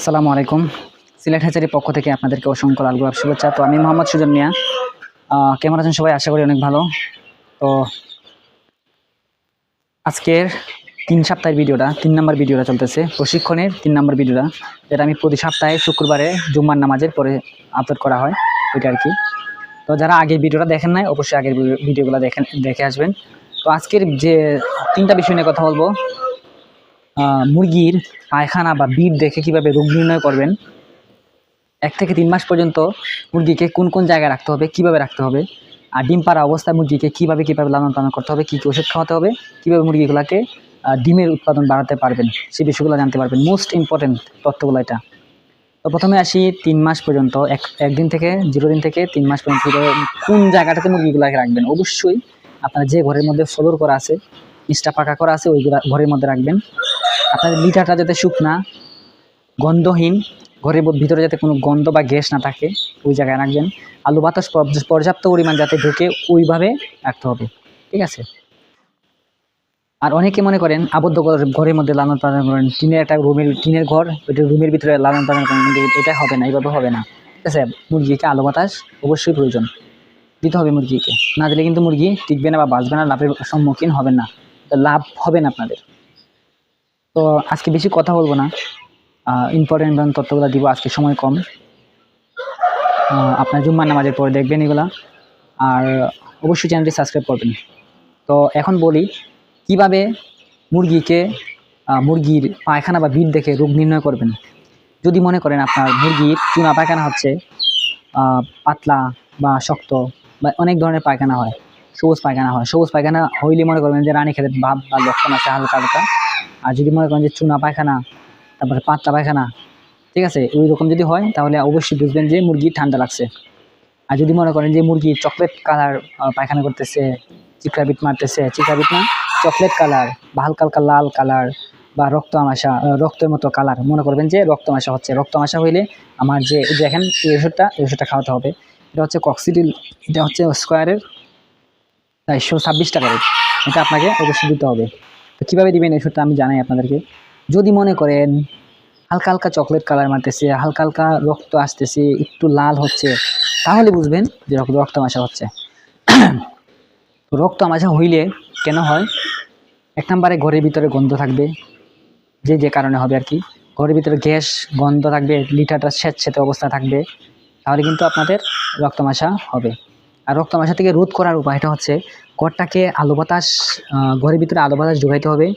আসসালামু আলাইকুম। সিলেট হ্যাচারির পক্ষ থেকে আপনাদেরকে অসংখ্য লাল গোলাপ শুভেচ্ছা। তো আমি মোহাম্মদ সুজন মিয়া। কেমন আছেন সবাই? আশা করি অনেক ভালো। তো আজকের তিন সপ্তাহের ভিডিওটা, তিন নম্বর ভিডিওটা চলতেছে। প্রশিক্ষণের তিন নম্বর ভিডিওটা, যেটা আমি প্রতি সপ্তাহে শুক্রবারে জুম্মার নামাজের পরে আপলোড করা হয়, ওইটা আর কি। তো যারা আগের ভিডিওটা দেখেন নাই, অবশ্যই আগের ভিডিওগুলো দেখেন, দেখে আসবেন। তো আজকের যে তিনটা বিষয় নিয়ে কথা বলব মুরগির পায়খানা বা বিট দেখে কীভাবে রোগ নির্ণয় করবেন? এক থেকে তিন মাস পর্যন্ত মুরগিকে কোন কোন জায়গায় রাখতে হবে, কীভাবে রাখতে হবে? আর ডিম পাড়া অবস্থায় মুরগিকে কীভাবে কীভাবে লালন পালন করতে হবে, কী কী ওষুধ খাওয়াতে হবে, কীভাবে মুরগিগুলোকে ডিমের উৎপাদন বাড়াতে পারবেন, সেই বিষয়গুলো জানতে পারবেন। মোস্ট ইম্পর্টেন্ট তথ্যগুলো এটা। তো প্রথমে আসি তিন মাস পর্যন্ত, এক, একদিন থেকে, জিরো দিন থেকে তিন মাস পর্যন্ত কোন জায়গাটাতে মুরগিগুলোকে রাখবেন? অবশ্যই আপনার যে ঘরের মধ্যে ফ্লোর করা আছে, ইস্টা পাকা করা আছে ওই ঘরের মধ্যে রাখবেন। আপনার লিটারটা যাতে শুকনা গন্ধহীন, ঘরের ভিতরে যাতে কোনো গন্ধ বা গ্যাস না থাকে, ওই জায়গায় রাখবেন। আলু বাতাস পর্যাপ্ত পরিমাণ যাতে ঢুকে, ওইভাবে রাখতে হবে। ঠিক আছে? আর অনেকে মনে করেন, আবদ্ধ ঘর- ঘরের মধ্যে লালন পালন করেন। টিনের একটা রুমের, টিনের ঘর, ওইটা রুমের ভিতরে লালন পালন করেন, কিন্তু এটা হবে না, এইভাবে হবে না। ঠিক আছে? মুরগিকে আলো বাতাস অবশ্যই প্রয়োজন। দিতে হবে মুরগিকে। না দিলে কিন্তু মুরগি টিকবে না বা বাঁচবে না, লাভের সম্মুখীন হবেন না। লাভ হবে না আপনাদের। তো আজকে বেশি কথা বলব না। ইম্পর্টেন্ট ইম্পর্টেন্ট তথ্যগুলো দিব, আজকে সময় কম। আপনার জুম্মার নামাজের পরে দেখবেন এগুলা। আর অবশ্যই চ্যানেলটি সাবস্ক্রাইব করবেন। তো এখন বলি, কীভাবে মুরগিকে মুরগির পায়খানা বা বিট দেখে রোগ নির্ণয় করবেন? যদি মনে করেন আপনার মুরগির চুনা পায়খানা হচ্ছে পাতলা বা শক্ত বা অনেক ধরনের পায়খানা হয়, সবুজ পায়খানা হয়। সবুজ পায়খানা হইলে মনে করবেন যে রানী খেতে ভাব বা লক্ষণ আছে হালকা হালকা। আর যদি মনে করেন যে চুনা পায়খানা, তারপরে পাতলা পায়খানা, ঠিক আছে? ওই রকম যদি হয়, তাহলে অবশ্যই বুঝবেন যে মুরগি ঠান্ডা লাগছে। আর যদি মনে করেন যে মুরগি চকলেট কালার পায়খানা করতেছে চিকরাবিট মারতেছে চিকরাবিট না, চকলেট কালার, বা হালকা হালকা লাল কালার, বা রক্ত আমাশা রক্তের মতো কালার, মনে করবেন যে রক্ত আমাশা হচ্ছে। রক্ত আমাশা হইলে আমার যে দেখেন, এই ওষুধটা এই ওষুধটা খাওয়াতে হবে। এটা হচ্ছে কক্সিডিল, এটা হচ্ছে স্কোয়ারের চারশো ছাব্বিশ টাকার এটা আপনাকে অবশ্যই দিতে হবে। কীভাবে দিবেন এই আমি জানাই আপনাদেরকে। যদি মনে করেন হালকা হালকা চকলেট কালার মারতেছে, হালকা হালকা রক্ত আসতেছে, একটু লাল হচ্ছে, তাহলে বুঝবেন যে রক্ত রক্ত আমাশা হচ্ছে। রক্ত আমাশা হইলে কেন হয়? এক নম্বরে ঘরের ভিতরে গন্ধ থাকবে, যে যে কারণে হবে আর কি। ঘরের ভিতরে গ্যাস গন্ধ থাকবে, লিটারটা স্যাঁতস্যাঁতে অবস্থা থাকবে, তাহলে কিন্তু আপনাদের রক্তমাশা হবে। আর রক্ত রক্তমাশা থেকে রোধ করার উপায়টা হচ্ছে ঘরটাকে আলো বাতাস ঘরের ভিতরে আলো বাতাস যোগাইতে হবে,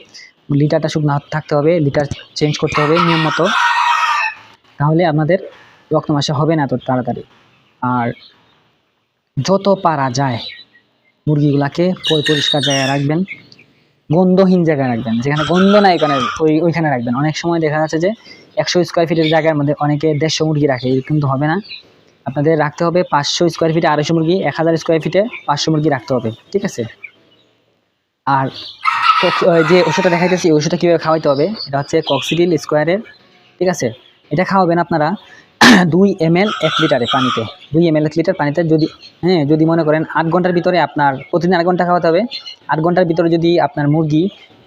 লিটারটা শুকনো থাকতে হবে, লিটার চেঞ্জ করতে হবে নিয়ম মতো। তাহলে আপনাদের রক্তমাশা হবে না এত তাড়াতাড়ি। আর যত পারা যায়, মুরগিগুলাকে পরি- পরিষ্কার জায়গায় রাখবেন, গন্ধহীন জায়গায় রাখবেন। যেখানে গন্ধ নাই, ওখানে ওই ওইখানে রাখবেন। অনেক সময় দেখা যাচ্ছে যে একশো স্কোয়ার ফিটের জায়গার মধ্যে অনেকে দেড়শো মুরগি রাখে, কিন্তু হবে না। আপনাদের রাখতে হবে পাঁচশো স্কোয়ার ফিটে আড়াইশো মুরগি, এক হাজার স্কোয়ার ফিটে পাঁচশো মুরগি রাখতে হবে, ঠিক আছে? আর ওই যে ওষুধটা দেখাইতেছি, এই ওষুধটা কীভাবে খাওয়াইতে হবে, এটা হচ্ছে কক্সিডিল স্কোয়ারের ঠিক আছে? এটা খাওয়াবেন আপনারা দুই এম এল এক লিটারে পানিতে, দুই এম এল এক লিটার পানিতে যদি হ্যাঁ যদি মনে করেন আট ঘণ্টার ভিতরে আপনার, প্রতিদিন আট ঘণ্টা খাওয়াতে হবে, আট ঘণ্টার ভিতরে যদি আপনার মুরগি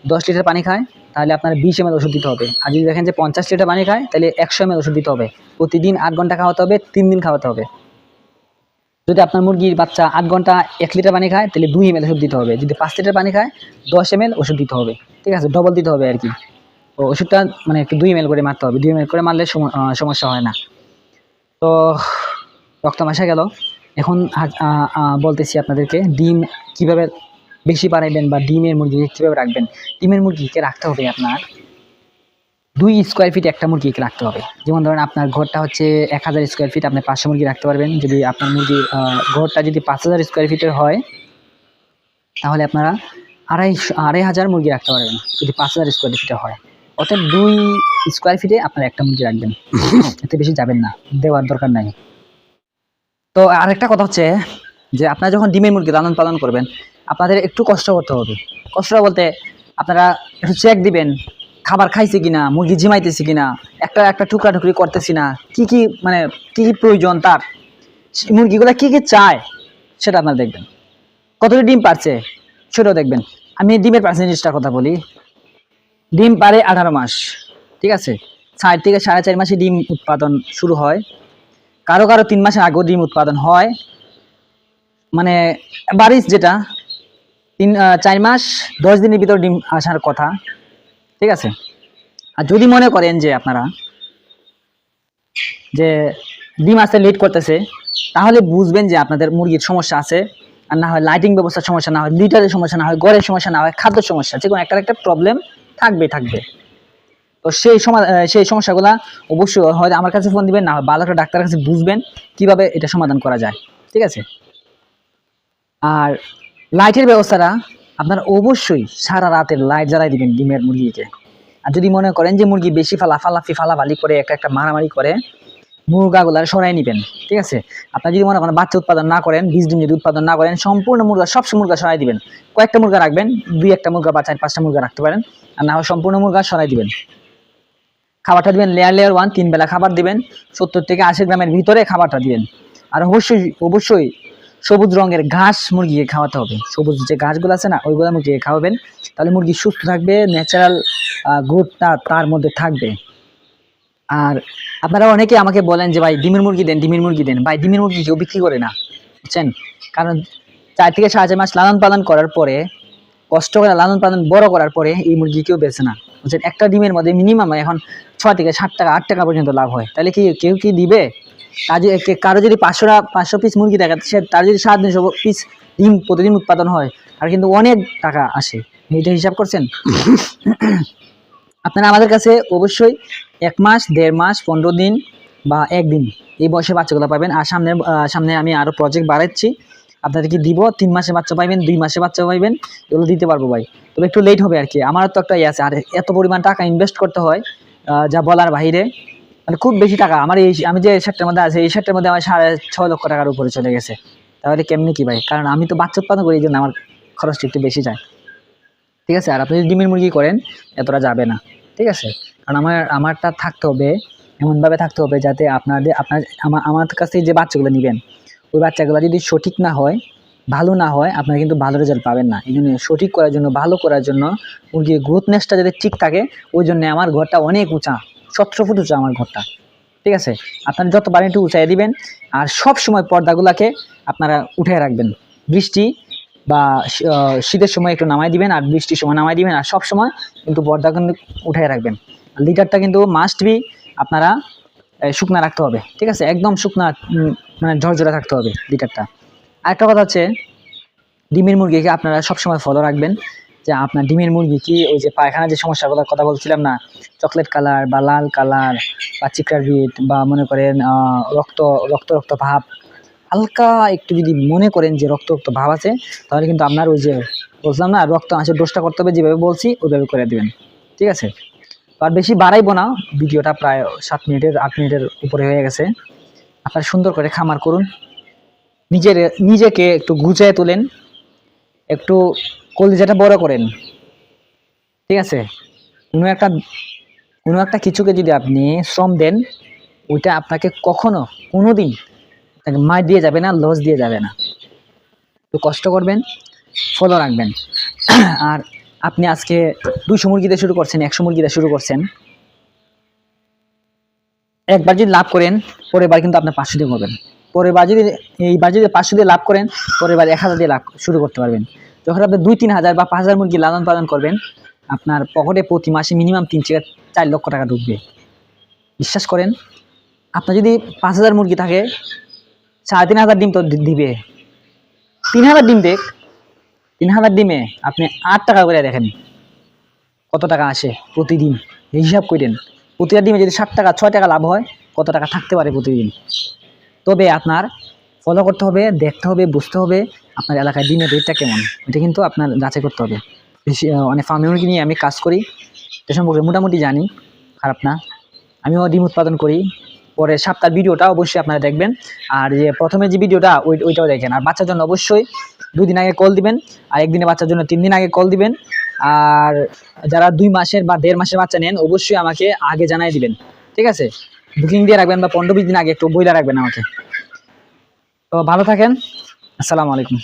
দশ লিটার পানি খায়, তাহলে আপনার বিশ এম ওষুধ দিতে হবে। আর যদি দেখেন যে পঞ্চাশ লিটার পানি খায়, তাহলে একশো এম ওষুধ দিতে হবে। প্রতিদিন আট ঘণ্টা খাওয়াতে হবে, তিন দিন খাওয়াতে হবে। যদি আপনার মুরগির বাচ্চা আট ঘণ্টা এক লিটার পানি খায়, তাহলে দুই এম ওষুধ দিতে হবে। যদি পাঁচ লিটার পানি খায়, দশ এম ওষুধ দিতে হবে। ঠিক আছে ডবল দিতে হবে আর কি। তো ওষুধটা মানে একটু দুই এম করে মারতে হবে। দুই এম করে মারলে সম- সমস্যা হয় না। তো রক্ত মাসা গেল। এখন বলতেছি আপনাদেরকে, ডিম কীভাবে বেশি বাড়াইবেন বা ডিমের মুরগিকে কীভাবে রাখবেন ডিমের মুরগিকে রাখতে হবে আপনার দুই স্কোয়ার ফিট একটা মুরগিকে রাখতে হবে। যেমন ধরেন আপনার ঘরটা হচ্ছে এক হাজার স্কোয়ার ফিট আপনি পাঁচশো মুরগি রাখতে পারবেন। যদি আপনার মুরগি ঘরটা যদি পাঁচ হাজার স্কোয়ার ফিটের হয় তাহলে আপনারা আড়াই আড়াই হাজার মুরগি রাখতে পারবেন যদি পাঁচ হাজার স্কোয়ার ফিটে হয়। অর্থাৎ দুই স্কোয়ার ফিটে আপনারা একটা মুরগি রাখবেন। এতে বেশি যাবেন না দেওয়ার দরকার নাই। তো আরেকটা কথা হচ্ছে যে আপনারা যখন ডিমের মুরগি লালন পালন করবেন আপনাদের একটু কষ্ট করতে হবে। কষ্ট বলতে আপনারা একটু চেক দিবেন, খাবার খাইছে কিনা, মুরগি ঝিমাইতেছে কিনা, একটা একটা টুকরা টুকরি করতেছি না, কি কি মানে কি কি প্রয়োজন তার, মুরগিগুলো কি কি চায়, সেটা আপনারা দেখবেন। কতটি ডিম পারছে, সেটাও দেখবেন। আমি ডিমের পার্সেন্টেজটার কথা বলি। ডিম পারে আঠারো মাস, ঠিক আছে? চার থেকে সাড়ে চার মাসে ডিম উৎপাদন শুরু হয়। কারও কারও তিন মাসের আগেও ডিম উৎপাদন হয়। মানে বারিশ যেটা তিন চার মাস, দশ দিনের ভিতর ডিম আসার কথা। ঠিক আছে? আর যদি মনে করেন যে আপনারা, যে ডিম আসতে লেট করতেছে, তাহলে বুঝবেন যে আপনাদের মুরগির সমস্যা আছে। আর না হয় লাইটিং ব্যবস্থার সমস্যা, না হয় লিটারের সমস্যা, না হয় গড়ের সমস্যা, না হয় খাদ্য সমস্যা, যে কোনো একটা একটা প্রবলেম থাকবে থাকবে। তো সেই সেই সমস্যাগুলো অবশ্যই হয় আমার কাছে ফোন দিবেন, না হয় ভালো একটা ডাক্তারের কাছে বুঝবেন কীভাবে এটা সমাধান করা যায়। ঠিক আছে? আর লাইটের ব্যবস্থাটা আপনারা অবশ্যই সারা রাতের লাইট জ্বালাই দিবেন ডিমের মুরগিকে। আর যদি মনে করেন যে মুরগি বেশি ফালাফালাফি, ফালাফালি করে, একটা একটা মারামারি করে, মুরগাগুলার সরাই নেবেন, ঠিক আছে? আপনার যদি মনে করেন বাচ্চা উৎপাদন না করেন, বীজ ডিম যদি উৎপাদন না করেন, সম্পূর্ণ মুরগা সব মুরগা সরাই দিবেন। কয়েকটা মুরগা রাখবেন, দুই একটা মুরগা বা চার, পাঁচটা মুরগা রাখতে পারেন, আর না হয় সম্পূর্ণ মুরগা সরাই দিবেন। খাবারটা দিবেন লেয়ার লেয়ার ওয়ান তিন বেলা খাবার দিবেন, সত্তর থেকে আশি গ্রামের ভিতরে খাবারটা দিবেন। আর অবশ্যই অবশ্যই সবুজ রঙের ঘাস মুরগিকে খাওয়াতে হবে। সবুজ যে ঘাসগুলো আছে না, ওইগুলো মুরগিকে খাওয়াবেন। তাহলে মুরগি সুস্থ থাকবে ন্যাচারাল গ্রোথটা তার মধ্যে থাকবে। আর আপনারা অনেকে আমাকে বলেন যে, ভাই, ডিমের মুরগি দেন, ডিমের মুরগি দেন। ভাই, ডিমের মুরগি কেউ বিক্রি করে না, বুঝছেন? কারণ চার থেকে সাড়ে মাস লালন পালন করার পরে, কষ্ট করে লালন পালন বড় করার পরে এই মুরগি কেউ বেছে না, বুঝছেন? একটা ডিমের মধ্যে মিনিমাম এখন ছয় থেকে সাত টাকা, আট টাকা পর্যন্ত লাভ হয়। তাহলে কি কেউ কি দিবে? কে- কারও যদি পাঁচশো পাঁচশো পিস মুরগি দেখা সে তার যদি সাত দিনশো পিস ডিম প্রতিদিন উৎপাদন হয় আর কিন্তু অনেক টাকা আসে। এইটা হিসাব করছেন? আপনারা আমাদের কাছে অবশ্যই এক মাস, দেড় মাস, পনেরো দিন বা একদিন এই বয়সে বাচ্চাগুলো পাবেন। আর সামনে সামনে আমি আরও প্রজেক্ট বাড়াচ্ছি। আপনাদেরকে দিব? তিন মাসে বাচ্চা পাইবেন, দুই মাসে বাচ্চা পাইবেন, এগুলো দিতে পারব ভাই। তবে একটু লেট হবে আর কি। আমারও তো একটা ইয়ে আছে। আর এত পরিমাণ টাকা ইনভেস্ট করতে হয় যা বলার বাইরে। মানে খুব বেশি টাকা। আমার এই আমি যে শার্টের মধ্যে আছে, এই শার্টের মধ্যে আমার সাড়ে ছয় লক্ষ টাকার উপরে চলে গেছে। তাহলে কেমনি কি ভাই? কারণ আমি তো বাচ্চা উৎপাদন করি, এই জন্য আমার খরচটা একটু বেশি যায়। ঠিক আছে? আর আপনি যদি ডিমের মুরগি করেন, এতটা যাবে না। ঠিক আছে? কারণ আমার, আমারটা থাকতে হবে, এমনভাবে থাকতে হবে যাতে আপনাদের, আপনার আমার আমার কাছ থেকে যে বাচ্চাগুলো নেবেন, ওই বাচ্চাগুলো যদি সঠিক না হয়, ভালো না হয়, আপনারা কিন্তু ভালো রেজাল্ট পাবেন না। এই জন্য সঠিক করার জন্য, ভালো করার জন্য মুরগির গ্রোথনেসটা যাতে ঠিক থাকে, ওই জন্য আমার ঘরটা অনেক উঁচা। সতেরো ফুট উঁচা আমার ঘরটা। ঠিক আছে? আপনারা যত বাড়ি একটু উঁচাই দিবেন, আর সব সময় পর্দাগুলোকে আপনারা উঠে রাখবেন। বৃষ্টি বা শীতের সময় একটু নামাই দিবেন, আর বৃষ্টির সময় নামাই দিবেন, আর সব সময় কিন্তু পর্দা কিন্তু উঠে রাখবেন। লিটারটা কিন্তু মাস্ট বি আপনারা শুকনা রাখতে হবে। ঠিক আছে? একদম শুকনা মানে ঝরঝরে থাকতে হবে লিটারটা। আরেকটা কথা হচ্ছে, ডিমের মুরগিকে আপনারা সবসময় ফলো রাখবেন। যে আপনার ডিমের মুরগি কি, ওই যে পায়খানা যে সমস্যাগুলোর কথা বলছিলাম না, চকলেট কালার বা লাল কালার বা চিকড়ার বিট বা মনে করেন রক্ত রক্ত রক্ত ভাব, হালকা একটু যদি মনে করেন যে রক্ত রক্ত ভাব আছে, তাহলে কিন্তু আপনার ওই যে বলছিলাম না, রক্ত আছে ডোজটা করতে হবে, যেভাবে বলছি ওইভাবে করে দেবেন, ঠিক আছে? আর বেশি বাড়াইবো না, ভিডিওটা প্রায় সাত মিনিটের, আট মিনিটের উপরে হয়ে গেছে। আপনারা সুন্দর করে খামার করুন, নিজের, নিজেকে একটু গুছিয়ে তোলেন একটু কলিজাটা বড় করেন। ঠিক আছে? কোনো একটা কোনো একটা কিছুকে যদি আপনি শ্রম দেন, ওইটা আপনাকে কখনো কোনো দিন মার দিয়ে যাবে না, লস দিয়ে যাবে না। একটু কষ্ট করবেন ফলো রাখবেন। আর আপনি আজকে দুশো মুরগিতে শুরু করছেন, একশো মুরগিতে শুরু করছেন। একবার যদি লাভ করেন, পরের বার কিন্তু আপনার পাঁচশো দিয়ে করবেন। পরের যদি এইবার যদি পাঁচশো দিয়ে লাভ করেন, পরের বার এক হাজার দিয়ে লাভ শুরু করতে পারবেন। যখন আপনি দুই তিন হাজার বা পাঁচ হাজার মুরগি লালন পালন করবেন, আপনার পকেটে প্রতি মাসে মিনিমাম তিন থেকে চার লক্ষ টাকা ঢুকবে। বিশ্বাস করেন, আপনার যদি পাঁচ হাজার মুরগি থাকে সাড়ে তিন হাজার ডিম তো দিবে। তিন হাজার ডিম দেখ, তিন হাজার ডিমে আপনি আট টাকা করে দেখেন, কত টাকা আসে প্রতিদিন। এই হিসাব করেন প্রতিটা ডিমে যদি ষাট টাকা, ছয় টাকা লাভ হয়, কত টাকা থাকতে পারে প্রতিদিন? তবে আপনার ফলো করতে হবে দেখতে হবে বুঝতে হবে আপনার এলাকায় ডিমের রেটটা কেমন। এটা কিন্তু আপনার যাচাই করতে হবে। বেশি আহ, অনেক ফার্মি নিয়ে আমি কাজ করি সে সম্পর্কে মোটামুটি জানি খারাপ না আমিও ডিম উৎপাদন করি। পরে সপ্তাহ ভিডিওটা অবশ্যই আপনারা দেখবেন। আর যে প্রথমে যে ভিডিওটা ওই ওইটাও দেখেন। আর বাচ্চার জন্য অবশ্যই দুই দিন আগে কল দিবেন আর একদিনে বাচ্চার জন্য তিন দিন আগে কল দিবেন। আর যারা দুই মাসের বা দেড় মাসের বাচ্চা নেন অবশ্যই আমাকে আগে জানাই দিবেন। ঠিক আছে? বুকিং দিয়ে রাখবেন বা পনেরো বিশ দিন আগে একটু বইলা রাখবেন আমাকে। তো ভালো থাকেন। আসসালামু আলাইকুম।